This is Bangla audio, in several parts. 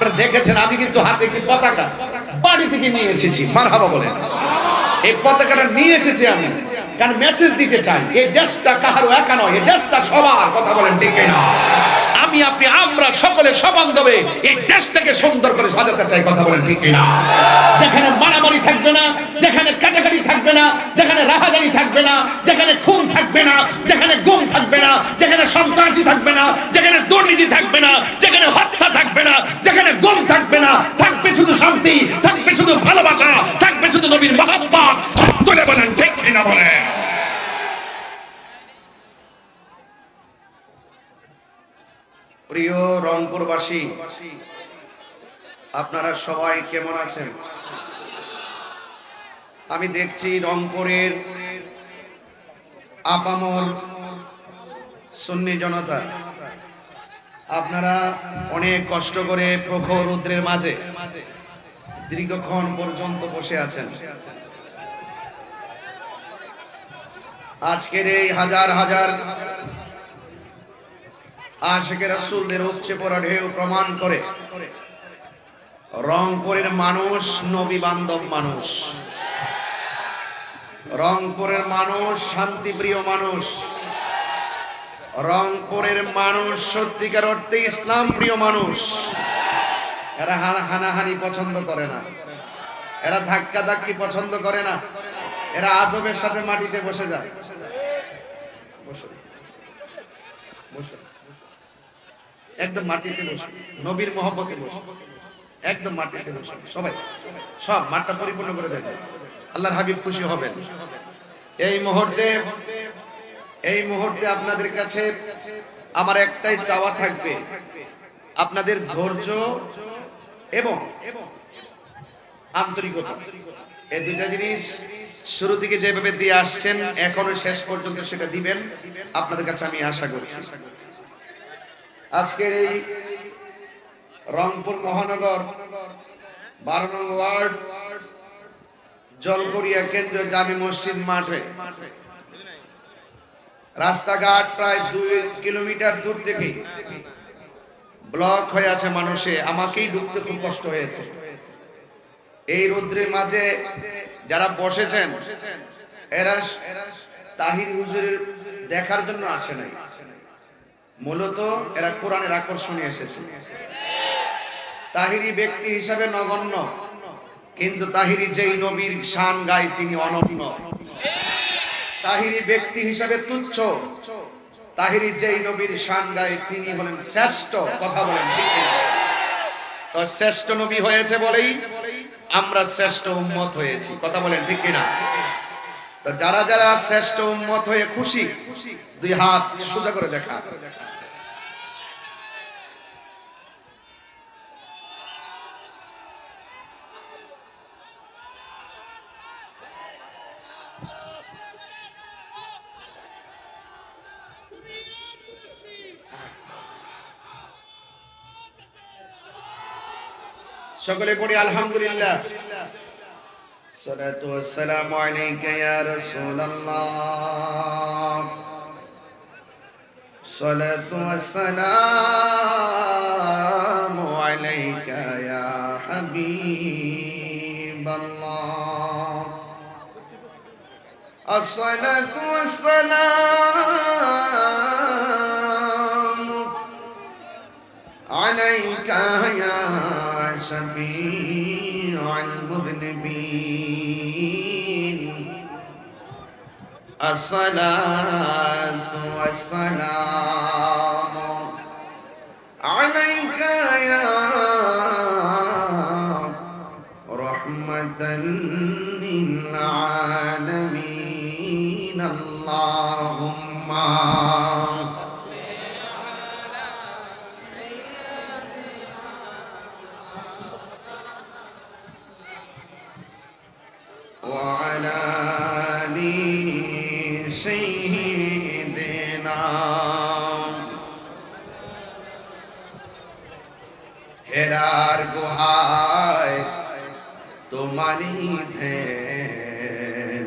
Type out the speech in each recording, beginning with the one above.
আপনারা দেখেছেন, আমি কিন্তু হাতে একটি পতাকা বাড়ি থেকে নিয়ে এসেছি। মারহাবা বলেন এই পতাকাটা নিয়ে এসেছি আমি। কারণ মেসেজ দিতে চাই, এই দেশটা কাহারও একা নয়, এই দেশটা সবার, কথা বলেন ঠিক না আমি, আপনি, আমরা সকলে সবান্ধবে এই দেশটাকে সুন্দর করে সাজাতে চাই, কথা বলেন ঠিক না যেখানে মারামারি থাকবে না, যেখানে কাটাকাটি থাকবে না, যেখানে রাহাজারি থাকবে না, যেখানে খুন থাকবে না, যেখানে যেখানে সন্ত্রাসী থাকবে না, যেখানে দুর্নীতি থাকবে না, যেখানে হত্যা থাকবে না, যেখানে গুম থাকবে না, থাকবে শুধু শান্তি, থাকবে শুধু ভালোবাসা, থাকবে শুধু নবীর মহাত্মা বলেন, ঠিক না বলেন? প্রিয় রংপুরবাসী, আপনারা সবাই কেমন আছেন? আমি দেখছি রংপুরের আপামর সুন্নি জনতা, আপনারা অনেক কষ্ট করে প্রখর রুদ্রের মাঝে দীর্ঘক্ষণ পর্যন্ত বসে আছেন। আজকের এই হাজার হাজার আশেখ রাসূলদের উপচে পড়া ঢেউ প্রমাণ করে রংপুরের মানুষ নবী বান্ধব মানুষ। রংপুরের মানুষ শান্তিপ্রিয় মানুষ। রংপুরের মানুষ, সত্যিকার অর্থে ইসলাম প্রিয় মানুষ। এরা হানা- হানাহানি পছন্দ করে না। এরা ধাক্কা ধাক্কি পছন্দ করে না। এরা আদবের সাথে মাটিতে বসে যায়। একদম মাটিতে বসে। নবীর মহব্বতে বসে। একদম মাটিতে বসে। সবাই, সব মাঠটা পরিপূর্ণ করে দেন আল্লাহর হাবিব খুশি হবেন। এই মুহূর্তে এই মুহূর্তে আপনাদের কাছে আমার একটাই চাওয়া থাকবে। আপনাদের ধৈর্য এবং আন্তরিকতা। এই দুইটা জিনিস শুরু থেকে যেভাবে দিয়ে আসছেন এখনও শেষ পর্যন্ত সেটা দিবেন। আপনাদের কাছে আমি আশা করছি। আজকের এই রংপুর মহানগর, বারো নং ওয়ার্ড জলগড়িয়া কেন্দ্রীয় জামি মসজিদ মাঠে রাস্তাঘাট প্রায় দুই কিলোমিটার দূর থেকে ব্লক হয়ে আছে মানুষে, আমাকেই ঢুকতে খুব কষ্ট হয়েছে। এই রৌদ্রের মাঝে যারা বসেছেন তাহির হুজুরের দেখার জন্য আসে নাই। মূলত এরা কোরআনের আকর্ষণে এসেছে। তাহিরি ব্যক্তি হিসাবে নগণ্য, কিন্তু তাহিরি যেই নবীর শান গায় তিনি অনন্য। তাহিরি ব্যক্তি হিসাবে তুচ্ছ। তাহিরি যেই নবীর শান গায় তিনি হলেন শ্রেষ্ঠ কথা বলেন? তো শ্রেষ্ঠ নবী হয়েছে বলেই আমরা শ্রেষ্ঠ উম্মত হয়েছি, কথা বলেন, ঠিক কিনা তো যারা যারা শ্রেষ্ঠ উম্মত হয়ে খুশি, দুই হাত সোজা করে দেখা। সকলে পড়ি আলহামদুলিল্লাহ সালাতু ওয়াসসালামু আলাইকা ইয়া রাসূলুল্লাহ সালাতু ওয়াসসালামু আলাইকা ইয়া হাবিবাল্লাহ আসসালাতু ওয়াসসালামু আলাইকা ইয়া شفيع المذنبين. الصلاة والسلام عليك يا رحمة للعالمين. اللهم তোমারই ধ্যান।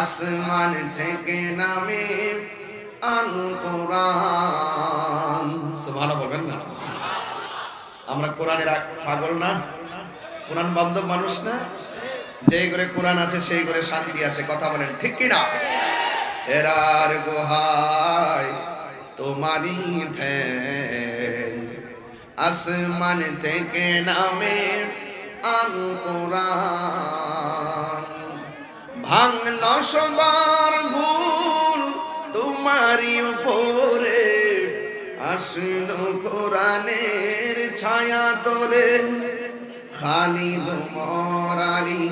আসমান থেকে নামে আল কোরআন সুবহানাল্লাহ বলবেন না। আমরা কোরআনের পাগল না? কোরআন বান্ধব মানুষ না? যেই করে কোরআন আছে, সেই করে শান্তি আছে, কথা বলেন, ঠিক কি না? এরার গোহাই তোমারই ধ্যান। আসমান থেকে নামে আল কোরআন ভাঙল সবার ভুল, তোমারই উপরে আসল কোরআনের ছায়া তোলে। খালিদ মরারি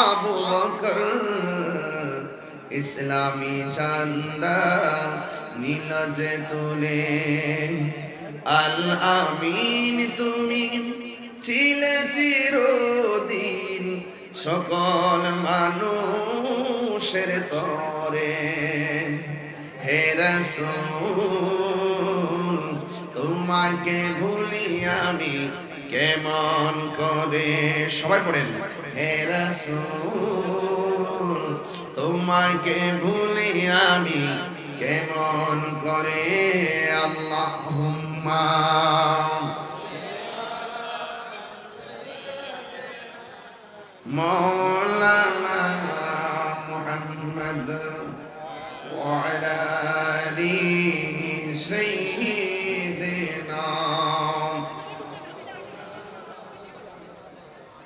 আবু বকর, ইসলামী চান্দা নীলজ তুলে। আল আমিন তুমি ছিলে চিরদিন সকল মানুষের তরে। হে রসূল, তোমাকে ভুলি আমি কেমন করে? সবাই পড়েন। হে রসূল, তোমাকে ভুলি আমি কেমন করে? আল্লাহ مولانا محمد وعلى آل سيدنا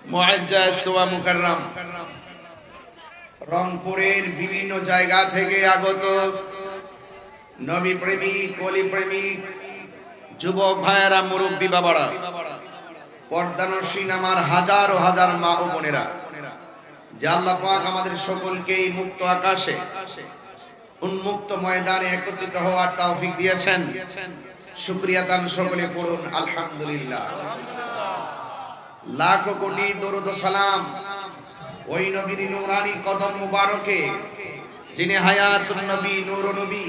মুআজ্জাজ ওয়া মুকাররম রংপুরের বিভিন্ন জায়গা থেকে আগত নবী প্রেমিক অলি প্রেমিক যুবক ভাইয়েরা মুরব্বী বাবারা পর্দানসীন আমার হাজার হাজার মা ও বোনেরা, যে আল্লাহ পাক আমাদের সকলকে এই মুক্ত আকাশে উন্মুক্ত ময়দানে একত্রিত হওয়ার তৌফিক দিয়েছেন। শুকরিয়া দান সকলে পড়ুন আলহামদুলিল্লাহ। লাখ কোটি দরুদ সালাম ওই নবীর নুরানি কদম মুবারকে, যিনি হায়াতুন নবী নূর নবী,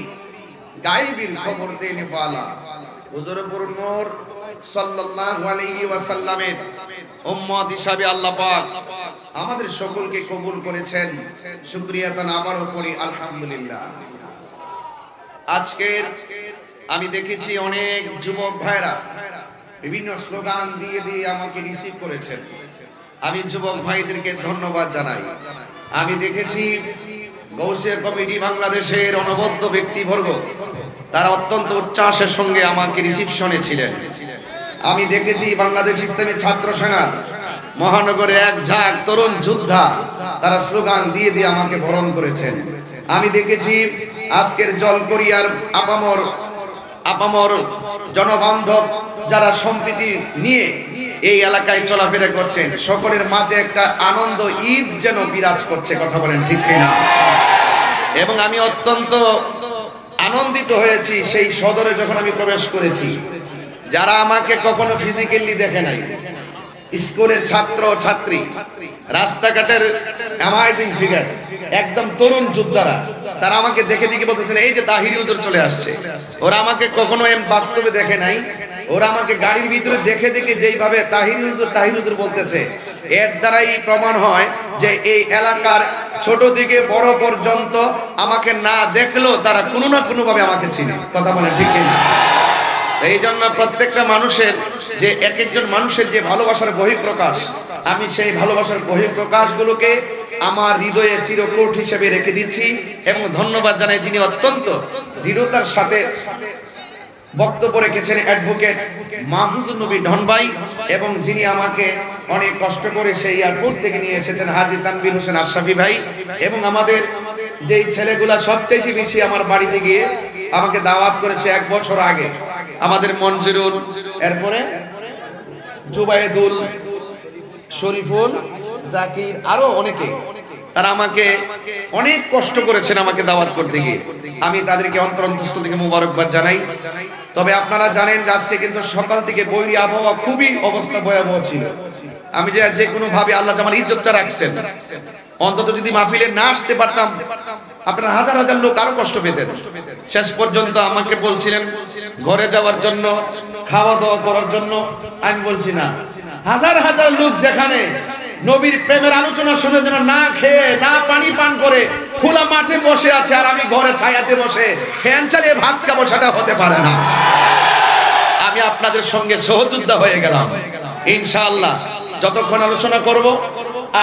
গায়েবীর খবর দেন পালা আমাদের সকলকে কবুল করেছেন। শুকরিয়া তান আবারও করি আলহামদুলিল্লাহ। আজকের আমি দেখেছি অনেক যুবক ভাইরা বিভিন্ন স্লোগান দিয়ে দিয়ে আমাকে রিসিভ করেছেন। আমি যুবক ভাইদেরকে ধন্যবাদ জানাই। আমি দেখেছি গৌসিয়া কমিটি বাংলাদেশের অনবদ্য ব্যক্তিবর্গ। তারা অত্যন্ত উচ্চাসের সঙ্গে আমাকে রিসিপশনে ছিলেন। আমি দেখেছি বাংলাদেশ ইসলামী ছাত্র সেনার মহানগরে এক ঝাঁক তরুণ যোদ্ধা, তারা স্লোগান দিয়ে দিয়ে আমাকে বরণ করেছেন। আমি দেখেছি আজকের জলকরিয়ার আপামর আপামর জনবান্ধব যারা সম্প্রীতি নিয়ে এই এলাকায় চলাফেরা করছেন। সকলের মাঝে একটা আনন্দ, ঈদ যেন বিরাজ করছে, কথা বলেন ঠিক কিনা? এবং আমি অত্যন্ত আনন্দিত হয়েছি সেই সদরে যখন আমি প্রবেশ করেছি। যারা আমাকে কখনো ফিজিক্যালি দেখে নাই। স্কুলের ছাত্র ছাত্রী। রাস্তাঘাটের ফিগার একদম তরুণ যোদ্ধারা তারা আমাকে দেখে দেখে বলতেছেন এই যে তাহিরি হুজুর চলে আসছে। ওরা আমাকে কখনো এম বাস্তবে দেখে নাই। ওরা আমাকে গাড়ির ভিতরে দেখে দেখে যেইভাবে তাহির হুজুর তাহির হুজুর বলতেছে, এর দ্বারাই প্রমাণ হয় যে এই এলাকার ছোট থেকে বড় পর্যন্ত আমাকে না দেখলেও তারা কোনো না কোনো ভাবে আমাকে চিনে। কথা বলে ঠিক কিনা? এই জন্য প্রত্যেকটা মানুষের যে এক একজন মানুষের যে ভালোবাসার বহিঃপ্রকাশ, আমি সেই ভালোবাসার বহিঃপ্রকাশগুলোকে আমার হৃদয়ে চিরকোট হিসেবে রেখে দিচ্ছি এবং ধন্যবাদ জানাই যিনি অত্যন্ত দৃঢ়তার সাথে বক্তব্য রেখেছেন অ্যাডভোকেট মাহফুজুর নবী ঢনবাই এবং যিনি আমাকে অনেক কষ্ট করে সেই এয়ারপোর্ট থেকে নিয়ে এসেছেন হাজি তানবির হোসেন আশরাফি ভাই এবং আমাদের যেই ছেলেগুলা সবচাইতে বেশি আমার বাড়িতে গিয়ে আমাকে দাওয়াত করেছে এক বছর আগে। আমাদের মঞ্জুরুল, এরপরে জুবাইদুল শরীফুল, জাকির, আরও অনেকে। তারা আমাকে অনেক কষ্ট করেছেন আমাকে দাওয়াত করতে গিয়ে। আমি তাদেরকে অন্তরন্তস্থ থেকে মুবারকবাদ জানাই। তবে আপনারা জানেন আজকে কিন্তু সকাল থেকে বৈরী আবহাওয়া খুবই অবস্থা ভয়াবহ ছিল। আমি যে যে কোনো ভাবে আল্লাহ আমার ইজ্জতটা রাখছেন, অন্তত যদি মাহফিলে না আসতে পারতাম, আপনারা হাজার হাজার লোক আরও কষ্ট পেতেন। শেষ পর্যন্ত আমাকে বলছিলেন, ঘরে যাওয়ার জন্য খাওয়া দাওয়া করার জন্য। আমি বলছি না, হাজার হাজার লোক যেখানে নবীর প্রেমের আলোচনা শুনে যেন না খেয়ে, না পানি পান করে খোলা মাঠে বসে আছে আর আমি ঘরে ছায়াতে বসে ফ্যান চালিয়ে ভাত খাব, সেটা হতে পারে না। আমি আপনাদের সঙ্গে সহযোদ্ধা হয়ে গেলাম। ইনশাআল্লাহ, যতক্ষণ আলোচনা করব,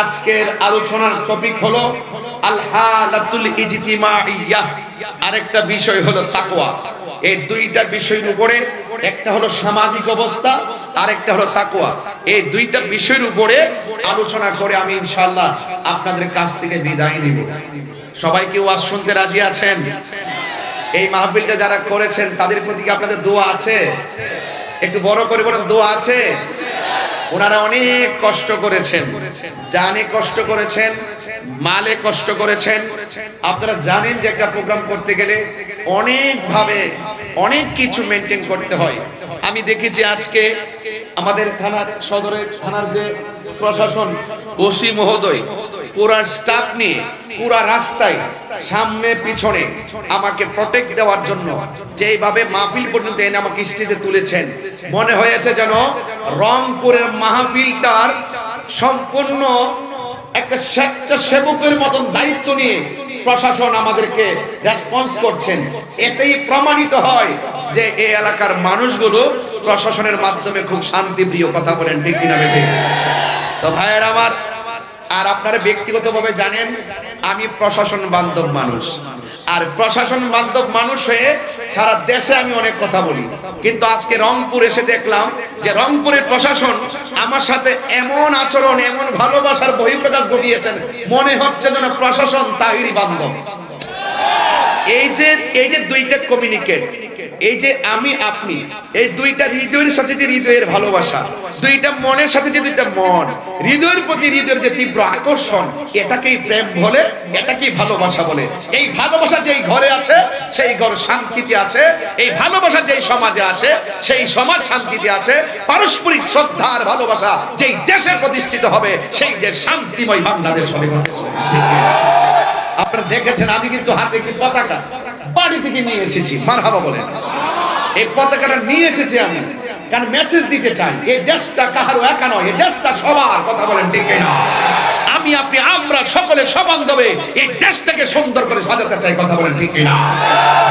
আজকের আলোচনার টপিক হলো আল হালাতুল ইজতিমাইয়াহ আরেকটা বিষয় হলো তাকওয়া। এই দুইটা বিষয়ের উপরে একটা হলো সামাজিক অবস্থা, আরেকটা হলো তাকওয়া। এই দুইটা বিষয়ের উপরে আলোচনা করে আমি ইনশাআল্লাহ আপনাদের কাছ থেকে বিদায় নিব। সবাই কেউ আজ শুনতে রাজি আছেন? এই মাহফিলটা যারা করেছেন, তাদের প্রতি কি আপনাদের দোয়া আছে? একটু বড় করে বলেন, দোয়া আছে? ওনারা অনেক কষ্ট করেছেন। জানে কষ্ট করেছেন, মালে কষ্ট করেছেন। আপনারা জানেন যে একটা প্রোগ্রাম করতে গেলে অনেক ভাবে অনেক কিছু মেনটেন করতে হয়। আমি দেখেছি আজকে আমাদের থানার সদরের থানার যে প্রশাসন, ওসি মহোদয় পুরা স্টাফ নিয়ে পুরা রাস্তায় সামনে, পিছনে আমাকে প্রটেক্ট দেওয়ার জন্য যেভাবে মাহফিল পর্যন্ত এনে আমাকে স্টেজে তুলেছেন। মনে হয়েছে যেন রংপুরের মাহফিলটার সম্পূর্ণ একটা স্বেচ্ছাসেবকের মতন দায়িত্ব নিয়ে প্রশাসন আমাদেরকে রেসপন্স করছেন। এতেই প্রমাণিত হয় যে এই এলাকার মানুষগুলো প্রশাসনের মাধ্যমে খুব শান্তিপ্রিয় কথা বলেন, ঠিক কিনা বেঠে? তো ভাইয়ের আমার আর আপনারা ব্যক্তিগতভাবে জানেন, আমি প্রশাসন বান্ধব মানুষ। আর প্রশাসন বান্ধব মানুষ হয়ে সারা দেশে আমি অনেক কথা বলি। কিন্তু আজকে রংপুর এসে দেখলাম যে রংপুরের প্রশাসন আমার সাথে এমন আচরণ, এমন ভালোবাসার বহিঃপ্রকাশ ঘটিয়েছেন, মনে হচ্ছে যেন প্রশাসন তাহিরি বান্ধব। এই যে এই যে দুইটা কমিউনিকেট এই যে আমি, আপনি, এই দুইটা হৃদয়ের সাথে যে হৃদয়ের ভালোবাসা, দুইটা মনের সাথে যে দুইটা মন, হৃদয়ের প্রতি হৃদয়ের যে তীব্র আকর্ষণ, এটাকেই প্রেম বলে, এটাকেই ভালোবাসা বলে। এই ভালোবাসা যেই ঘরে আছে, সেই ঘর শান্তিতে আছে। এই ভালোবাসা যেই সমাজে আছে, সেই সমাজ শান্তিতে আছে। পারস্পরিক শ্রদ্ধার ভালোবাসা যেই দেশে প্রতিষ্ঠিত হবে, সেই দেশ শান্তিময় বাংলাদেশ হবে। আপনারা দেখেছেন, আমি কিন্তু হাতে একটি পতাকা। বাড়ি থেকে নিয়ে এসেছি। মারহাবা বলে। এই পতাকাটা নিয়ে এসেছি আমি। কারণ মেসেজ দিতে চাই। এই দেশটা কাহারও একা নয় এই দেশটা সবার, কথা বলেন ঠিক না আমি, আপনি, আমরা সকলে সমান দেবে এই দেশটাকে সুন্দর করে সাজাতে চাই, কথা বলেন ঠিক না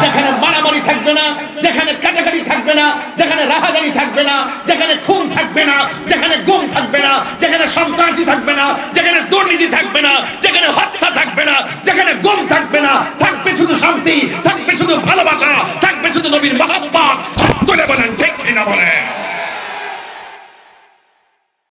যেখানে মারামারি থাকবে না, যেখানে কাটাকাটি থাকবে না, যেখানে রাহাজানি থাকবে না, যেখানে খুন থাকবে না, যেখানে গুম থাকবে না, যেখানে সন্ত্রাসী থাকবে না, যেখানে দুর্নীতি থাকবে না, যেখানে হত্যা থাকবে না, যেখানে গুম থাকবে না, থাকবে শুধু শান্তি, থাকবে শুধু ভালোবাসা, থাকবে শুধু নবীর মহাত্মা তুলে বলেন, ঠিক না বলেন?